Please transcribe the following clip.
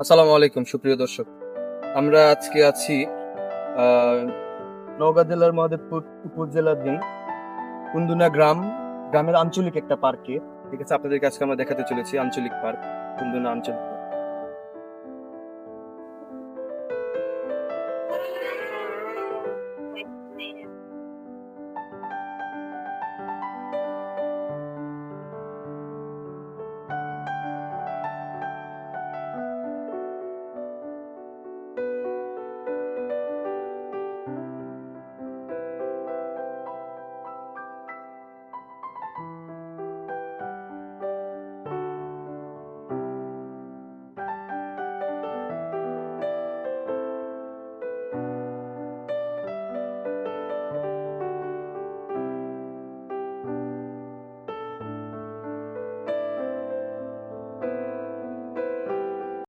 আসসালামু আলাইকুম সুপ্রিয় দর্শক আমরা আজকে আছি আহ, নওগাঁ জেলার মহাদেবপুর উপজেলাধীন কুন্দুনা গ্রাম গ্রামের আঞ্চলিক একটা পার্কে ঠিক আছে আপনাদেরকে আজকে আমরা দেখাতে চলেছি আঞ্চলিক পার্ক কুন্দুনা আঞ্চলিক।